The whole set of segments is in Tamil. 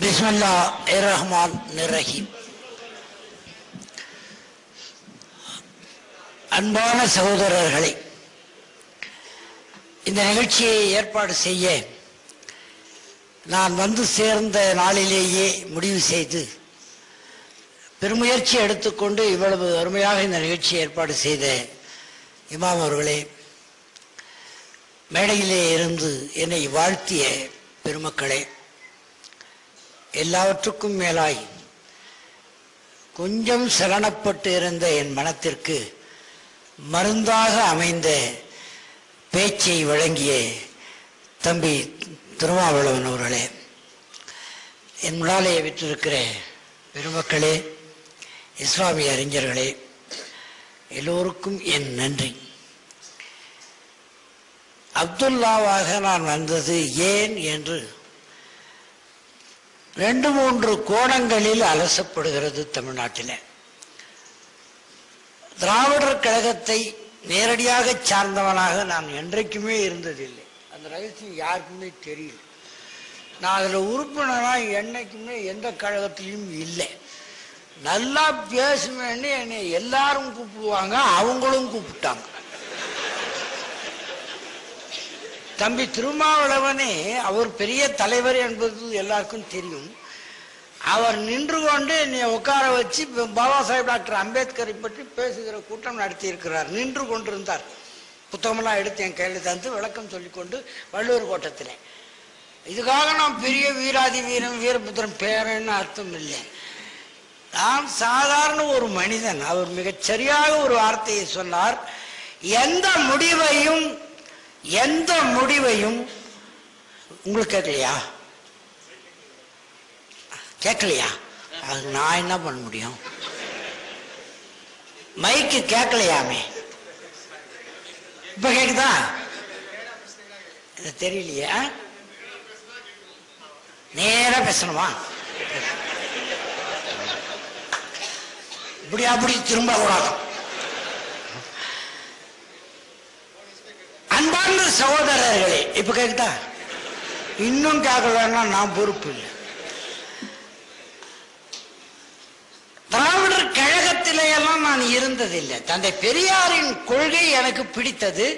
பிஸ்மில்லா ரஹ்மான் ரஹீம் அன்பான சகோதரர்களே இந்த நிகழ்ச்சியை ஏற்பாடு செய்ய நான் வந்து சேர்ந்த நாளிலேயே முடிவு செய்து பெருமுயற்சி எடுத்துக்கொண்டு இவ்வளவு அருமையாக இந்த நிகழ்ச்சியை ஏற்பாடு செய்த இமாம் அவர்களே மேடையிலே இருந்து என்னை வாழ்த்திய பெருமக்களே எல்லாவற்றுக்கும் மேலாய் கொஞ்சம் சலனப்பட்டு இருந்த என் மனத்திற்கு மருந்தாக அமைந்த பேச்சை வழங்கிய தம்பி திருமாவளவன் அவர்களே என் முன்னாலே விற்றிருக்கிற பெருமக்களே இஸ்லாமிய அறிஞர்களே எல்லோருக்கும் என் நன்றி. அப்துல்லாவாக நான் வந்தது ஏன் என்று ரெண்டு மூன்று கோணங்களில் அலசப்படுகிறது தமிழ்நாட்டில். திராவிடர் கழகத்தை நேரடியாக சார்ந்தவனாக நான் என்றைக்குமே இருந்ததில்லை. அந்த ரகசியம் யாருக்குமே தெரியல. நான் அதில் உறுப்பினராக என்றைக்குமே எந்த கழகத்திலையும் இல்லை. நல்லா பேசுவேன்னு என்னை எல்லாரும் கூப்பிடுவாங்க அவங்களும் கூப்பிட்டாங்க. தம்பி திருமாவளவனே அவர் பெரிய தலைவர் என்பது எல்லாருக்கும் தெரியும். அவர் நின்று கொண்டு நீ உட்கார வச்சு பாபா சாஹேப் டாக்டர் அம்பேத்கரை பற்றி பேசுகிற கூட்டம் நடத்தி இருக்கிறார் நின்று கொண்டிருந்தார். புத்தகமெல்லாம் எடுத்து என் கையில் தந்து விளக்கம் சொல்லிக்கொண்டு வள்ளுவர் கோட்டத்தில். இதுக்காக நான் பெரிய வீராதி வீரன் வீரபுத்திரன் பேரன்னு அர்த்தம் இல்லை. நான் சாதாரண ஒரு மனிதன். அவர் மிகச் சரியாக ஒரு வார்த்தையை சொன்னார். எந்த முடிவையும் எந்த முடிவையும் உங்களுக்கு கேட்கலையா? கேட்கலையா? அது நான் என்ன பண்ண முடியும்? மைக்கு கேட்கலையாமே? இப்ப கேக்குதா? தெரியலையா நேரா பேசணுமா? இப்படி அப்படி திரும்ப கூடாது. அன்பார்ந்த சகோதரர்களே இப்ப கேக்குதா? இன்னும் கேட்கலன்னா நான் பொறுப்பு இல்லை. திராவிடர் கழகத்திலேயெல்லாம் நான் இருந்ததில்லை. தந்தை பெரியாரின் கொள்கை எனக்கு பிடித்தது.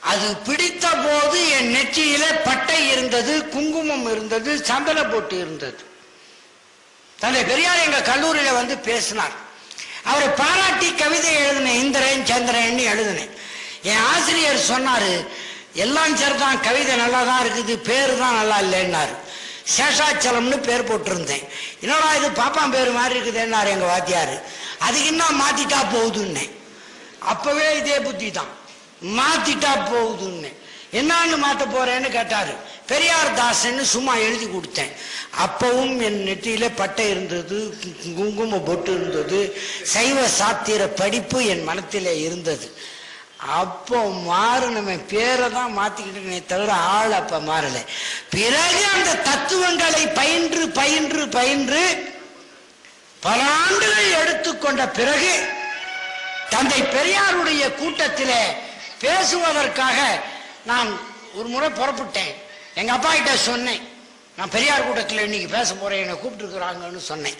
அது பிடித்த போது என் நெற்றியில பட்டை இருந்தது குங்குமம் இருந்தது சந்தன போட்டு இருந்தது. தந்தை பெரியார் எங்க கல்லூரியில வந்து பேசினார். அவரை பாராட்டி கவிதை எழுதினேன் இந்திரன் சந்திரன் எழுதினேன். என் ஆசிரியர் சொன்னாரு எல்லாம் சரிதான் கவிதை நல்லா தான் இருக்குது பேர் தான் நல்லா இல்லைன்னாரு. சேஷாச்சலம்னு பேர் போட்டிருந்தேன். என்னடா இது பாப்பான் பேர் மாதிரி இருக்குதுன்னாரு எங்க வாத்தியாரு. அதுக்கு இன்னும் மாத்திட்டா போகுதுன்னே அப்பவே இதே புத்தி தான் மாத்திட்டா போகுதுன்னு என்னன்னு மாத்த போறேன்னு கேட்டாரு. பெரியார் தாசன்னு சும்மா எழுதி கொடுத்தேன். அப்பவும் என் நெற்றியில பட்டை இருந்தது குங்கும பொட்டு இருந்தது சைவ சாத்திர படிப்பு என் மனத்திலே இருந்தது. அப்போ மாறணுமே. பேரை தான் மாத்திக்கிட்டே தவிர ஆள் அப்ப மாறல. பிறகு அந்த தத்துவங்களை பயின்று பயின்று பயின்று பல ஆண்டுகள் எடுத்துக்கொண்ட பிறகு தந்தை பெரியாருடைய கூட்டத்திலே பேசுவதற்காக நான் ஒரு முறை புறப்பட்டேன். எங்க அப்பா கிட்ட சொன்னேன். நான் பெரியார் கூட்டத்தில் இன்னைக்கு பேச போறேன் என்னை கூப்பிட்டுருக்குறாங்கன்னு சொன்னேன்.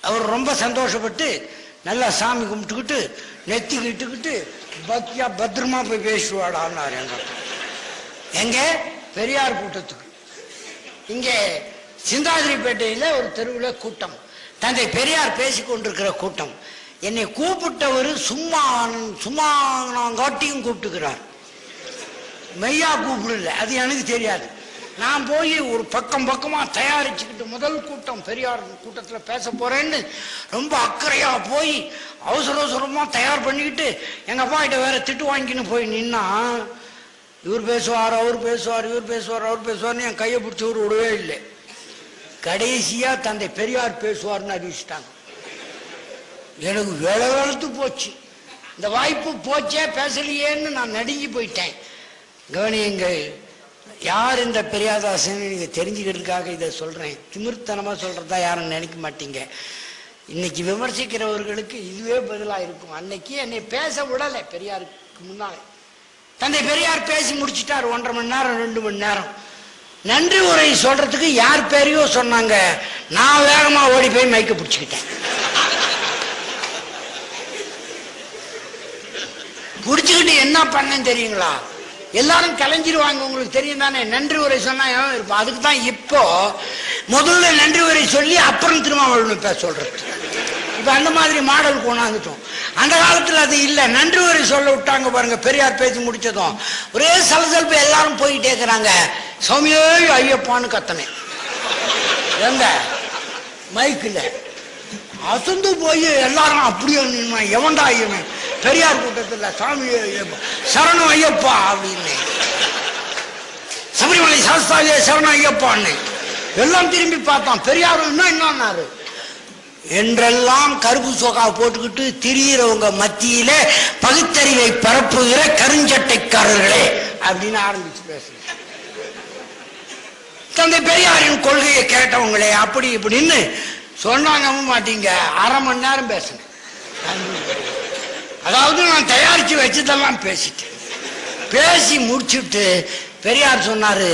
அவர் ரொம்ப சந்தோஷப்பட்டு நல்லா சாமி கும்பிட்டுக்கிட்டு நெத்திக்கிட்டுக்கிட்டு பக்தியா பத்திரமா போய் பேசுவாடான்னாரு எங்க எங்க? பெரியார் கூட்டத்துக்கு. இங்கே சிந்தாதிரிப்பேட்டையில் ஒரு தெருவில் கூட்டம். தந்தை பெரியார் பேசி கொண்டிருக்கிற கூட்டம். என்னை கூப்பிட்டவர் சும்மா சும்மா நான் காட்டியும் கூப்பிட்டுக்கிறார். மெய்யா கூப்பிடல அது எனக்கு தெரியாது. நான் போய் ஒரு பக்கம் பக்கமா தயாரிச்சுக்கிட்டு முதல் கூட்டம் பெரியார் கூட்டத்தில் பேச போறேன்னு ரொம்ப அக்கறையா போய் அவசர அவசரமா தயார் பண்ணிக்கிட்டு எங்க அப்பா கிட்ட வேற திட்டு வாங்கின்னு போய் நின்னா இவர் பேசுவார் அவர் பேசுவார் இவர் பேசுவார் அவர் பேசுவார்னு என் கையை பிடிச்சி ஒரு விடவே இல்லை. கடைசியா தந்தை பெரியார் பேசுவார்னு அறிவிச்சிட்டாங்க. எனக்கு வேலை வளர்த்து போச்சு. இந்த வாய்ப்பு போச்சே பேசலையேன்னு நான் நடுங்கி போயிட்டேன். கவனியுங்க யார் இந்த பெரியாதாசன்? நீங்க தெரிஞ்சுக்கிறதுக்காக இதை சொல்றேன். திமிர்த்தனமா சொல்றதா யாரும் நினைக்க மாட்டீங்க. இன்னைக்கு விமர்சிக்கிறவர்களுக்கு இதுவே பதிலா இருக்கும். அன்னைக்கு என்னை பேச விடலை பெரியாருக்கு முன்னாலே. தந்தை பெரியார் பேசி முடிச்சிட்டார். ஒன்றரை மணி நேரம் ரெண்டு மணி நேரம். நன்றி உரை சொல்றதுக்கு யார் பேரையோ சொன்னாங்க. நான் வேகமா ஓடி போய் மைக்க பிடிச்சுக்கிட்டேன். பிடிச்சுக்கிட்டு என்ன பண்ணேன்னு தெரியுங்களா? எல்லாரும் கலைஞ்சிருவாங்க உங்களுக்கு தெரியும் தானே. நன்றி உரை சொன்னா இருக்கும் அதுக்கு தான் இப்போ முதல்ல நன்றி உரை சொல்லி அப்புறம் திருமாவளவன் பேச சொல்றது. இப்போ அந்த மாதிரி மாடல் கொண்டாந்துட்டோம். அந்த காலத்தில் அது இல்லை. நன்றி உரை சொல்ல விட்டாங்க பாருங்க பெரியார் பேசி முடிச்சதும். ஒரே சலசலப்பு எல்லாரும் போயிட்டே இருக்கிறாங்க. சௌமியே ஐயப்பான்னு கத்தனேன். எங்க மைக்கில் அசந்து போய் எல்லாரும் அப்படியே நின்னா எவன்டா இவன்? பெரியார் கூட்டத்தில் சாமி சரணம் ஐயப்பா அப்படின்னு. சபரிமலை சாஸ்தாவே சரணம் ஐயப்பான்னு. எல்லாம் திரும்பி பார்த்தான். பெரியார் என்ன என்னன்னாரு? என்றெல்லாம் கருப்பு சோகா போட்டுக்கிட்டு திரியிறவங்க மத்தியிலே பகுத்தறிவை பரப்புகிற கருஞ்சட்டைக்காரர்களே அப்படின்னு ஆரம்பிச்சு பேசுறேன் தந்தை பெரியாரின் கொள்கையை கேட்டவங்களே அப்படி இப்படின்னு சொன்னாங்க மாட்டீங்க. அரை மணி நேரம் பேசுனேன் அதாவது நான் தயாரித்து வச்சதெல்லாம் பேசிட்டேன். பேசி முடிச்சுட்டு பெரியார் சொன்னாரு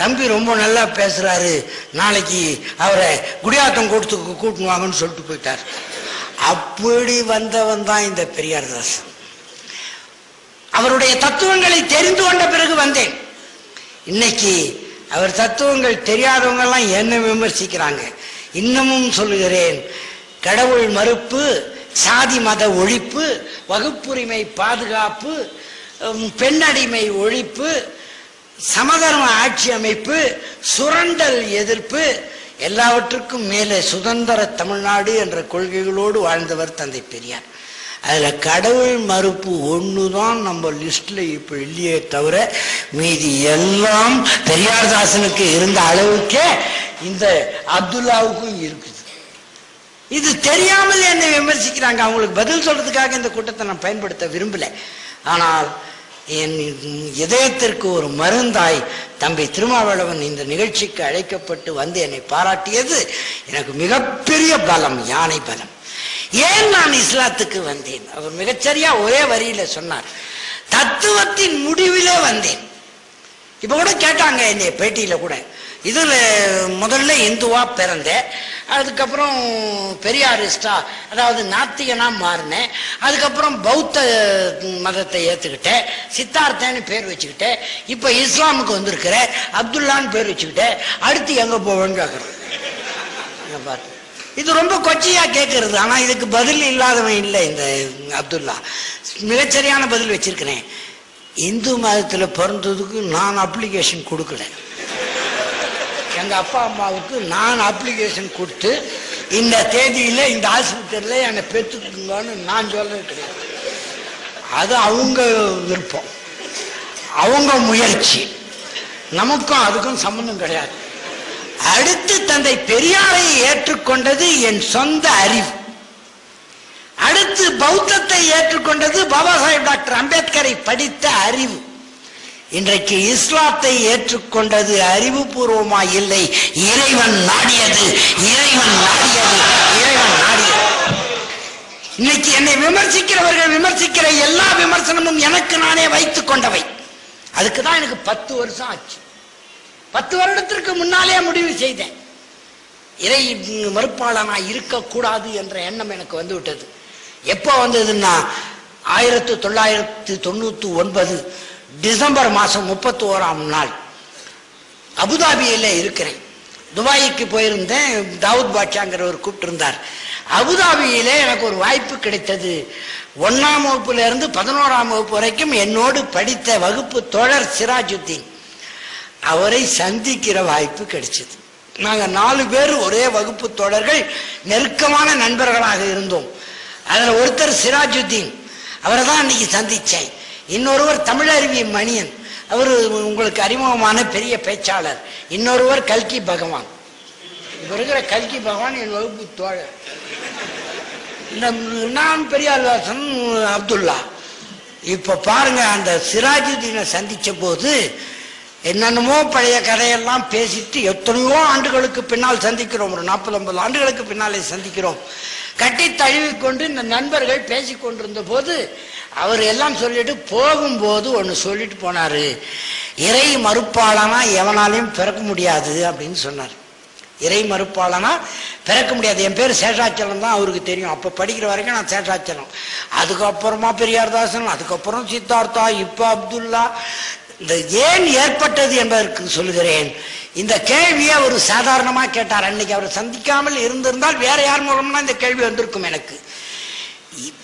தம்பி ரொம்ப நல்லா பேசுறாரு நாளைக்கு அவரை குடியாத்தம் கொடுத்து கூட்டினுவாங்கன்னு சொல்லிட்டு போயிட்டார். அப்படி வந்தவன் தான் இந்த பெரியார் தாசன் அவருடைய தத்துவங்களை தெரிந்து கொண்ட பிறகு வந்தேன். இன்னைக்கு அவர் தத்துவங்கள் தெரியாதவங்க எல்லாம் என்ன விமர்சிக்கிறாங்க. இன்னமும் சொல்லுகிறேன் கடவுள் மறுப்பு சாதி மத ஒழிப்பு வகுப்புரிமை பாதுகாப்பு பெண்ணடிமை ஒழிப்பு சமதர்ம ஆட்சி அமைப்பு சுரண்டல் எதிர்ப்பு எல்லாவற்றுக்கும் மேலே சுதந்திர தமிழ்நாடு என்ற கொள்கைகளோடு வாழ்ந்தவர் தந்தை பெரியார். அதில் கடவுள் மறுப்பு ஒன்று தான் நம்ம லிஸ்டில் இப்போ இல்லையே தவிர மீதி எல்லாம் பெரியார்தாசனுக்கு இருந்த அளவுக்கே இந்த அப்துல்லாவுக்கும் இருக்குது இது தெரியாமல் என்னை விமர்சிக்கிறாங்க. அவங்களுக்கு பதில் சொல்றதுக்காக இந்த கூட்டத்தை நான் பயன்படுத்த விரும்பல. ஆனால் என் இதயத்திற்கு ஒரு மருந்தாய் தம்பி திருமாவளவன் இந்த நிகழ்ச்சிக்கு அழைக்கப்பட்டு வந்து என்னை பாராட்டியது எனக்கு மிகப்பெரிய பலம் யானை பலம். ஏன் நான் இஸ்லாத்துக்கு வந்தேன்? அவர் மிகச்சரியா ஒரே வரியில சொன்னார். தத்துவத்தின் முடிவிலே வந்தேன். இப்ப கூட கேட்டாங்க என்னை பேட்டியில கூட. இதில் முதல்ல இந்துவாக பிறந்தேன் அதுக்கப்புறம் பெரியாரிஸ்டா அதாவது நாத்திகனாக மாறினேன் அதுக்கப்புறம் பௌத்த மதத்தை ஏற்றுக்கிட்டேன் சித்தார்த்தன்னு பேர் வச்சுக்கிட்டேன் இப்போ இஸ்லாமுக்கு வந்திருக்கிறேன் அப்துல்லான்னு பேர் வச்சுக்கிட்டேன் அடுத்து எங்கே போவேன்னு கேட்குறேன் பார்த்து இது ரொம்ப கொச்சையாக கேட்கறது ஆனால் இதுக்கு பதில் இல்லாதவன் இல்லை இந்த அப்துல்லா. மிகச்சரியான பதில் வச்சிருக்கிறேன். இந்து மதத்தில் பிறந்ததுக்கு நான் அப்ளிகேஷன் கொடுக்கல. எங்க அப்பா அம்மாவுக்கு நான் அப்ளிகேஷன் கொடுத்து இந்த தேதியில இந்த ஆஸ்பத்திரியில என்னை பெற்றுக்குங்கன்னு நான் சொல்றது கிடையாது. அது அவங்க விருப்பம். அவங்க முயற்சி. நமக்கும் அதுக்கும் சம்பந்தம் கிடையாது. அடுத்து தந்தை பெரியாரை ஏற்றுக்கொண்டது என் சொந்த அறிவு. அடுத்து பௌத்தத்தை ஏற்றுக்கொண்டது பாபா சாஹேப் டாக்டர் அம்பேத்கரை படித்த அறிவு. இன்றைக்கு இஸ்லாத்தை ஏற்றுக்கொண்டது அறிவுபூர்வமா இல்லை. இறைவன் நாடியது. இறைவன் நாடியது. இறைவன் நாடியது. இன்னைக்கு என்னை விமர்சிக்கிறவர்கள் விமர்சிக்கிற எல்லா விமர்சனமும் எனக்கு நானே வைத்துக் கொண்டவை. அதுக்கு தான் எனக்கு பத்து வருஷம் ஆச்சு. பத்து வருடத்திற்கு முன்னாலே முடிவு செய்தேன். இறை மறுப்பாளனா இருக்கக்கூடாது என்ற எண்ணம் எனக்கு வந்து விட்டது எப்போ வந்ததுன்னா ஆயிரத்தி தொள்ளாயிரத்தி தொண்ணூத்தி ஒன்பது டிசம்பர் மாதம் முப்பத்தி ஓராம் நாள். அபுதாபியில் இருக்கிறேன். துபாய்க்கு போயிருந்தேன். தாவூத் பாட்சாங்கிறவர் கூப்பிட்டு அபுதாபியில் அபுதாபியிலே எனக்கு ஒரு வாய்ப்பு கிடைத்தது. ஒன்றாம் வகுப்புலேருந்து பதினோராம் வகுப்பு வரைக்கும் என்னோடு படித்த வகுப்பு தோழர் சிராஜுத்தீன். அவரை சந்திக்கிற வாய்ப்பு கிடைச்சது. நாங்கள் நாலு பேர் ஒரே வகுப்பு தோழர்கள் நெருக்கமான நண்பர்களாக இருந்தோம். அதில் ஒருத்தர் சிராஜுத்தீன். அவரை தான் அன்னைக்கு சந்தித்தேன் இன்னொருவர் தமிழருவி மணியன். அவர் உங்களுக்கு அறிமுகமான பெரிய பேச்சாளர். இன்னொருவர் கல்கி பகவான். இப்ப இருக்கிற கல்கி பகவான் என் வகுப்பு தோழர். இந்த நான் பெரியார்வாசன் அப்துல்லா. இப்ப பாருங்க அந்த சிராஜுதீனை சந்திச்ச போது என்னென்னமோ பழைய கதையெல்லாம் பேசிட்டு எத்தனையோ ஆண்டுகளுக்கு பின்னால் சந்திக்கிறோம். ஒரு நாற்பது ஐம்பது ஆண்டுகளுக்கு பின்னாலே சந்திக்கிறோம். கட்டி தழுவிக்கொண்டு இந்த நண்பர்கள் பேசி கொண்டிருந்த போது அவர் எல்லாம் சொல்லிட்டு போகும்போது ஒன்று சொல்லிட்டு போனார். இறை மறுப்பாளனா எவனாலையும் பிறக்க முடியாது அப்படின்னு சொன்னார். இறை மறுப்பாளனா பிறக்க முடியாது. என் பேர் சேஷாச்சலம் தான் அவருக்கு தெரியும். அப்போ படிக்கிற வரைக்கும் நான் சேஷாச்சலம். அதுக்கப்புறமா பெரியார்தாசன் அதுக்கப்புறம் சித்தார்த்தா இப்போ அப்துல்லா. இந்த ஏன் ஏற்பட்டது என்பதற்கு சொல்லுகிறேன். இந்த கேள்வியை அவர் சாதாரணமாக கேட்டார். அன்னைக்கு அவர் சந்திக்காமல் இருந்திருந்தால் வேற யார் மூலம்னா இந்த கேள்வி வந்திருக்கும் எனக்கு.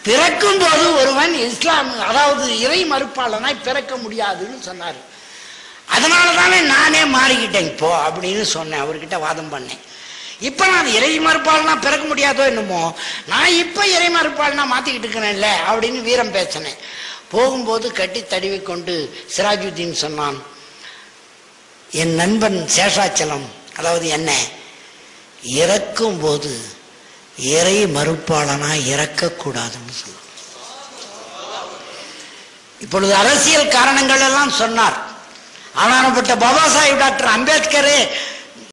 பிறக்கும் போது ஒருவன் இஸ்லாம் அதாவது இறை மறுப்பாளனாய் பிறக்க முடியாதுன்னு சொன்னார். அதனால தானே நானே மாறிக்கிட்டேன் இப்போ அப்படின்னு சொன்னேன் அவர்கிட்ட வாதம் பண்ணேன். இப்போ நான் இறை மறுப்பாளனா பிறக்க முடியாதோ என்னமோ நான் இப்போ இறை மறுப்பாளனா மாற்றிக்கிட்டு இருக்கிறேன்ல அப்படின்னு வீரம் பேசினேன். போகும்போது கட்டி தடவி கொண்டு சிராஜுத்தீன் சொன்னான் என் நண்பன் சேஷாச்சலம் அதாவது என்ன இறக்கும் போது இறை மறுப்பாளனா இறக்கக்கூடாதுன்னு சொன்னான் இப்பொழுது அரசியல் காரணங்கள் எல்லாம் சொன்னார். ஆனானப்பட்ட பாபா சாஹிப் டாக்டர் அம்பேத்கரே